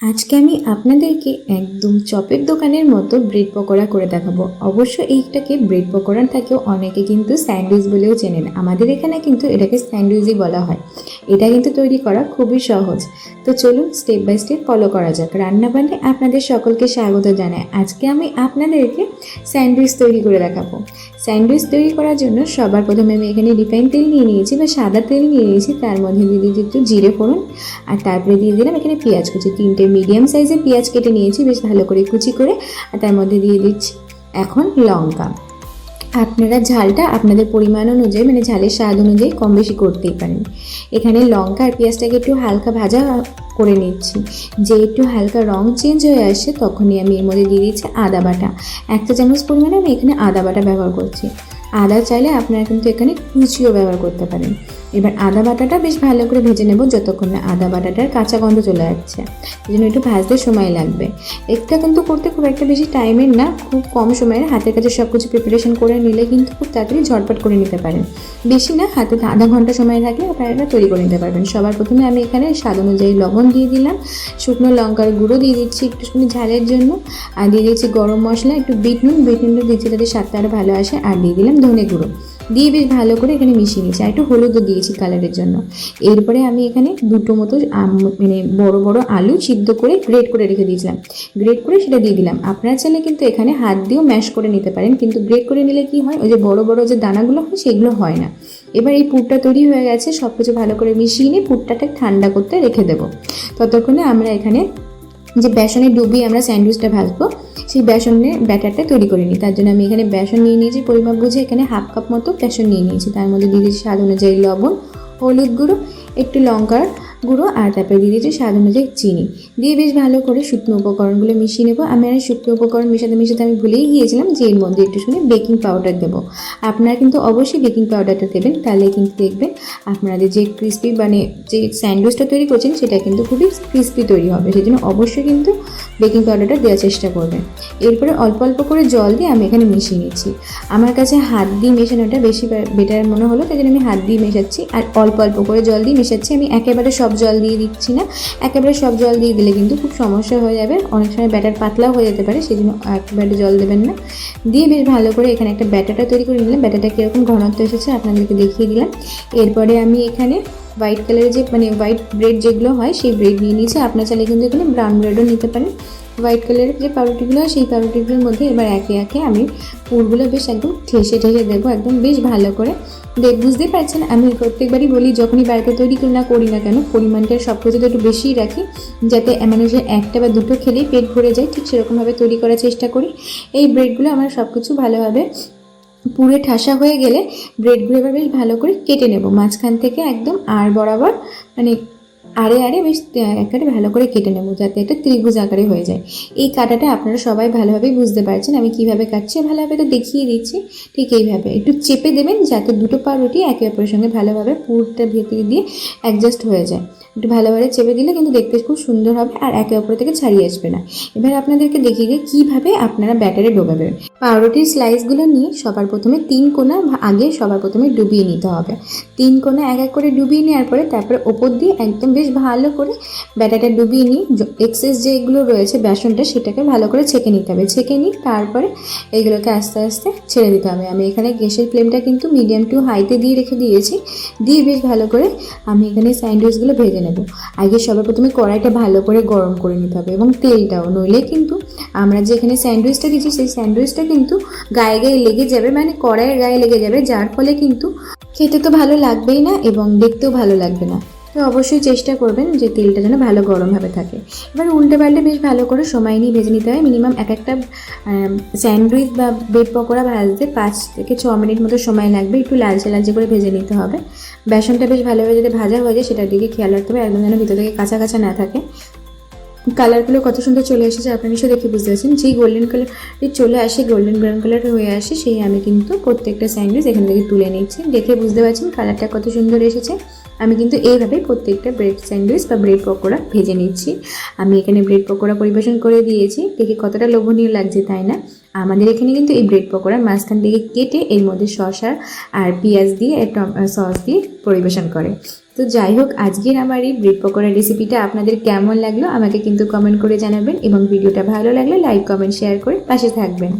আজকে আমি আপনাদেরকে একদম চপের দোকানের মতো ব্রেড পকোড়া করে দেখাবো। অবশ্য এইটাকে ব্রেড পকোড়া থাকেও অনেকে কিন্তু স্যান্ডউইচ বলেও চেনেন। আমাদের এখানে কিন্তু এটাকে স্যান্ডউইচই বলা হয়। এটা কিন্তু তৈরি করা খুবই সহজ। তো চলুন স্টেপ বাই স্টেপ ফলো করা যাক। রান্নাবান্নে আপনাদের সকলকে স্বাগত জানাই। আজকে আমি আপনাদেরকে স্যান্ডউইচ তৈরি করে দেখাবো। স্যান্ডউইচ তৈরি করার জন্য সবার প্রথমে আমি এখানে রিফাইন তেল নিয়ে নিয়েছি বা সাদা তেল নিয়ে নিয়েছি। তার মধ্যে দিয়ে দিয়েছি একটু জিরে ফোড়ন আর তারপরে দিয়ে দিলাম এখানে পেঁয়াজ কুচি। তিনটে মিডিয়াম সাইজের পেঁয়াজ কেটে নিয়েছি, বেশ ভালো করে কুচি করে। আর তার মধ্যে দিয়ে দিচ্ছি এখন লঙ্কা। আপনারা ঝালটা আপনাদের পরিমাণ অনুযায়ী মানে ঝালের স্বাদ অনুযায়ী কম বেশি করতেই পারেন। এখানে লঙ্কা আর পেঁয়াজটাকে একটু হালকা ভাজা করে নিচ্ছি। যে একটু হালকা রং চেঞ্জ হয়ে আসে, তখনই আমি এর মধ্যে দিয়ে দিচ্ছি আদা বাটা। একটা চামচ পরিমাণে আমি এখানে আদা বাটা ব্যবহার করছি। আদা চাইলে আপনারা কিন্তু এখানে কুচিও ব্যবহার করতে পারেন। এবার আদা বাটাটা বেশ ভালো করে ভেজে নেব যতক্ষণ না আদা বাটাটার কাঁচা গন্ধ চলে যাচ্ছে এই জন্য একটু ভাজতে সময় লাগবে। এটা কিন্তু করতে খুব একটা বেশি টাইমের না, খুব কম সময়ের। হাতের কাছে সব কিছু প্রিপারেশন করে নিলে কিন্তু খুব তাড়াতাড়ি ঝটপট করে নিতে পারেন। বেশি না, হাতে আধা ঘণ্টা সময় থাকলে আপনারা তৈরি করে নিতে পারবেন। সবার প্রথমে আমি এখানে স্বাদ অনুযায়ী লবণ দিয়ে দিলাম, শুকনো লঙ্কার গুঁড়ো দিয়ে দিচ্ছি একটুখানি ঝালের জন্য, আর দিয়ে দিচ্ছি গরম মশলা, একটু বিট নুন, বিট নুনটা দিচ্ছি তাদের স্বাদটা আরও ভালো আসে, আর দিয়ে দিলাম ধনে গুঁড়ো। দিয়ে বেশ ভালো করে এখানে মিশিয়ে নিয়েছি। আর একটু হলুদও দিয়েছি কালারের জন্য। এরপরে আমি এখানে দুটো মতো মানে বড় বড় আলু সিদ্ধ করে গ্রেট করে রেখে দিয়েছিলাম। গ্রেট করে সেটা দিয়ে দিলাম। আপনারা চাইলে কিন্তু এখানে হাত দিয়েও ম্যাশ করে নিতে পারেন, কিন্তু গ্রেট করে নিলে কি হয়, ওই যে বড় বড় যে দানাগুলো হয়, সেগুলো হয় না। এবার এই পুরটা তৈরি হয়ে গেছে সব কিছু ভালো করে মিশিয়ে নিয়ে পুরটাকে ঠান্ডা করতে রেখে দেবো। ততক্ষণে আমরা এখানে যে বেসনে ডুবিয়ে আমরা স্যান্ডউইচটা ভাজবো, সেই বেসনের ব্যাটারটা তৈরি করে নিই। তার জন্য আমি এখানে বেসন নিয়ে নিয়েছি পরিমাপ বুঝে এখানে হাফ কাপ মতো বেসন নিয়ে নিয়েছি। তার মধ্যে দিয়ে দিয়েছি স্বাদ অনুযায়ী লবণ, হলুদ গুঁড়ো, একটু লঙ্কার গুঁড়ো আর তারপরে দিয়ে দিয়েছি স্বাদ অনুযায়ী চিনি। দিয়ে বেশ ভালো করে শুকনো উপকরণগুলো মিশিয়ে নেব। আমি আর শুকনো উপকরণ মেশাতে মেশাতে আমি ভুলেই গিয়েছিলাম যে এর মধ্যে একটু শুনে বেকিং পাউডার দেবো। আপনারা কিন্তু অবশ্যই বেকিং পাউডারটা দেবেন, তাহলে কিন্তু দেখবেন আপনাদের যে ক্রিস্পি মানে যে স্যান্ডউইচটা তৈরি করছেন, সেটা কিন্তু খুবই ক্রিস্পি তৈরি হবে। সেই জন্য অবশ্যই কিন্তু বেকিং পাউডারটা দেওয়ার চেষ্টা করবেন। এরপরে অল্প অল্প করে জল দিয়ে আমি এখানে মিশিয়ে নিচ্ছি। আমার কাছে হাত দিয়ে মেশানোটা বেশি বেটার মনে হলো, তাই জন্য আমি হাত দিয়ে মেশাচ্ছি। আর অল্প অল্প করে জল দিয়ে মেশাচ্ছি। আমি একেবারে সব জল দিয়ে দিচ্ছি না। একেবারে সব জল দিয়ে দিলে কিন্তু খুব সমস্যা হয়ে যাবে। অনেক সময় ব্যাটার পাতলাও হয়ে যেতে পারে সেই জন্য একেবারে জল দেবেন না। দিয়ে বেশ ভালো করে এখানে একটা ব্যাটারটা তৈরি করে নিলাম। ব্যাটারটা কীরকম ঘনত্ব এসেছে আপনাদেরকে দেখিয়ে দিলাম। এরপরে আমি এখানে হোয়াইট কালারের যে মানে হোয়াইট ব্রেড যেগুলো হয়, সেই ব্রেড নিয়ে নিয়েছি। আপনার চাইলে কিন্তু এখানে ব্রাউন ব্রেডও নিতে পারেন। হোয়াইট কালারের যে পাউরুটিগুলো হয়, সেই পাউরুটিগুলোর মধ্যে এবার একে একে আমি পুরগুলো বেশ একদম ঠেসে ঠেসে দেবো, একদম বেশ ভালো করে। দেখ বুঝতে পারছেন? আমি প্রত্যেকবারই বলি, যখনই বাড়িতে তৈরি করি না করি না কেন, পরিমাণটা সব কিছু একটু বেশিই রাখি, যাতে মানুষের একটা বা দুটো খেলেই পেট ভরে যায়। ঠিক সেরকমভাবে তৈরি করার চেষ্টা করি। এই ব্রেডগুলো আমার সব কিছু ভালোভাবে পুরে ঠাসা হয়ে গেলে ব্রেডগুলো এবার বেশ ভালো করে কেটে নেব। মাঝখান থেকে একদম আর বরাবর মানে আড়ে আড়ে বেশ একেবারে ভালো করে কেটে নেব যাতে এটা ত্রিভুজ আকারে হয়ে যায়। এই কাটাটা আপনারা সবাই ভালোভাবেই বুঝতে পারছেন। আমি কীভাবে কাটছি ভালোভাবে তো দেখিয়ে দিচ্ছি। ঠিক এইভাবে একটু চেপে দেবেন যাতে দুটো পাউরুটি একে অপরের সঙ্গে ভালোভাবে পুরটা ভেতরে দিয়ে অ্যাডজাস্ট হয়ে যায়। একটু ভালোভাবে চেপে দিলে কিন্তু দেখতে খুব সুন্দর হবে আর একে অপর থেকে ছাড়িয়ে আসবে না। এবার আপনাদেরকে দেখিয়ে দিই কীভাবে আপনারা ব্যাটারে ডোবাবেন। পাউরুটির স্লাইসগুলো নিয়ে সবার প্রথমে তিন কোনা আগে সবার প্রথমে ডুবিয়ে নিতে হবে। তিন কোনা এক এক করে ডুবিয়ে নেওয়ার পরে তারপরে ওপর দিয়ে একদম বেশ ভালো করে ব্যাটারটা ডুবিয়ে নিই এক্সেস যেগুলো রয়েছে বেসনটা সেটাকে ভালো করে ছেঁকে নিতে হবে। ছেঁকে নিই তারপরে এগুলোকে আস্তে আস্তে ছেড়ে দিতে হবে। আমি এখানে গ্যাসের ফ্লেমটা কিন্তু মিডিয়াম টু হাইতে দিয়ে রেখে দিয়েছি। দিয়ে বেশ ভালো করে আমি এখানে স্যান্ডউইচগুলো ভেজে নেব। আগে সবার প্রথমে কড়াইটা ভালো করে গরম করে নিতে হবে এবং তেলটাও, নইলে কিন্তু আমরা যেখানে স্যান্ডউইচটা দিচ্ছি সেই স্যান্ডউইচটা কিন্তু গায়ে গায়ে লেগে যাবে মানে কড়াইয়ের গায়ে লেগে যাবে, যার ফলে কিন্তু খেতে তো ভালো লাগবেই না এবং দেখতেও ভালো লাগবে না। তো অবশ্যই চেষ্টা করবেন যে তেলটা যেন ভালো গরমভাবে থাকে। এবার উল্টে পাল্টে বেশ ভালো করে সময় নিয়ে ভেজে নিতে হয়। মিনিমাম এক একটা স্যান্ডউইচ বা ব্রেড পকোড়া ভাজতে পাঁচ থেকে ছ মিনিট মতো সময় লাগবে। একটু লালচে লালচে করে ভেজে নিতে হবে। বেসনটা বেশ ভালোভাবে যদি ভাজা হয়ে যায়, সেটার দিকে খেয়াল রাখতে হবে। একদম যেন ভিতর থেকে কাঁচা কাঁচা না থাকে। কালারগুলো কত সুন্দর চলে এসেছে, আপনি নিশ্চয়ই দেখে বুঝতে পারছেন। যেই গোল্ডেন কালার চলে আসে গোল্ডেন ব্রাউন কালার হয়ে আসে, সেই আমি কিন্তু প্রত্যেকটা স্যান্ডউইচ এখান থেকে তুলে নিচ্ছি। দেখে বুঝতে পারছেন কালারটা কত সুন্দর এসেছে। আমি কিন্তু এইভাবে প্রত্যেকটা ব্রেড স্যান্ডউইচ বা ব্রেড পকোড়া ভেজে নিচ্ছি। আমি এখানে ব্রেড পকোড়া পরিবেশন করে দিয়েছি। দেখে কতটা লোভনীয় লাগছে তাই না? আমাদের এখানে কিন্তু এই ব্রেড পকোড়া মাঝখান থেকে কেটে এর মধ্যে শসা আর পেঁয়াজ দিয়ে সস দিয়ে পরিবেশন করে। তো যাই হোক, আজকের আমার এই ব্রেড পকোড়ার রেসিপিটা আপনাদের কেমন লাগল আমাকে কিন্তু কমেন্ট করে জানাবেন এবং ভিডিওটা ভালো লাগলে লাইক, কমেন্ট, শেয়ার করে পাশে থাকবেন।